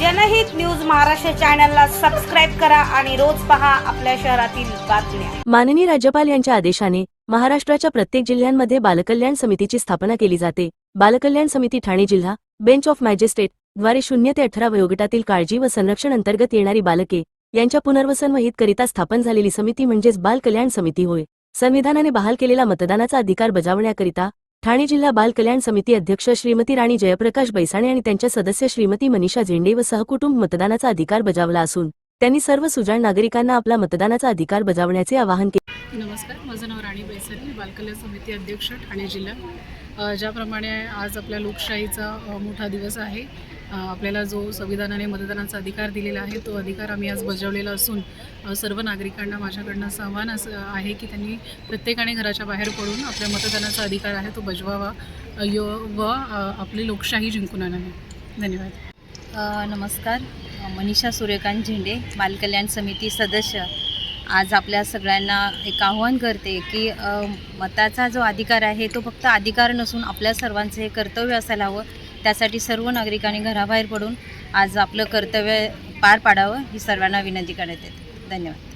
जनहित न्यूज महाराष्ट्र चॅनलला सबस्क्राईब करा आणि रोज पहा आपल्या शहरातील बातम्या. माननीय राज्यपाल यांच्या आदेशाने महाराष्ट्राच्या प्रत्येक जिल्ह्यांमध्ये बालकल्याण समितीची स्थापना केली जाते. बालकल्याण समिती ठाणे जिल्हा बेंच ऑफ मॅजिस्ट्रेटद्वारे शून्य ते अठरा वयोगटातील काळजी व संरक्षण अंतर्गत येणारी बालके यांच्या पुनर्वसन व हितकरिता स्थापन झालेली समिती म्हणजेच बाल कल्याण समिती होय. संविधानाने बहाल केलेला मतदानाचा अधिकार बजावण्याकरिता ठाणे जिल्हा बाल कल्याण समिती अध्यक्ष श्रीमती राणी जयप्रकाश बैसाणे आणि त्यांच्या सदस्य श्रीमती मनीषा झेंडे व सहकुटुंब मतदानाचा अधिकार बजावला असून त्यांनी सर्व सुजाण नागरिकांना आपला मतदानाचा अधिकार बजावण्याचे आवाहन केले नमस्कार माझं नाव राणी बैसाणे बालकल्याण समिती अध्यक्ष ठाणे जिल्हा. ज्याप्रमाणे आज आपल्या लोकशाहीचा मोठा दिवस आहे. आपल्याला जो संविधानाने मतदानाचा अधिकार दिलेला आहे तो अधिकार आम्ही आज बजावलेला असून सर्व नागरिकांना माझ्याकडनं असं आव्हान असं आहे की त्यांनी प्रत्येकाने घराच्या बाहेर पडून आपल्या मतदानाचा अधिकार आहे तो बजवावा. यो व आपली लोकशाही जिंकून आणावी. धन्यवाद. नमस्कार. मनीषा सूर्यकांत झेंडे बालकल्याण समिती सदस्य. आज आपल्या सगळ्यांना एक आव्हान करते की मताचा जो अधिकार आहे तो फक्त अधिकार नसून आपल्या सर्वांचं हे कर्तव्य असायला हवं. त्यासाठी सर्व नागरिकांनी घराबाहेर पडून आज आपलं कर्तव्य पार पाडावं ही सर्वांना विनंती करण्यात येते. धन्यवाद.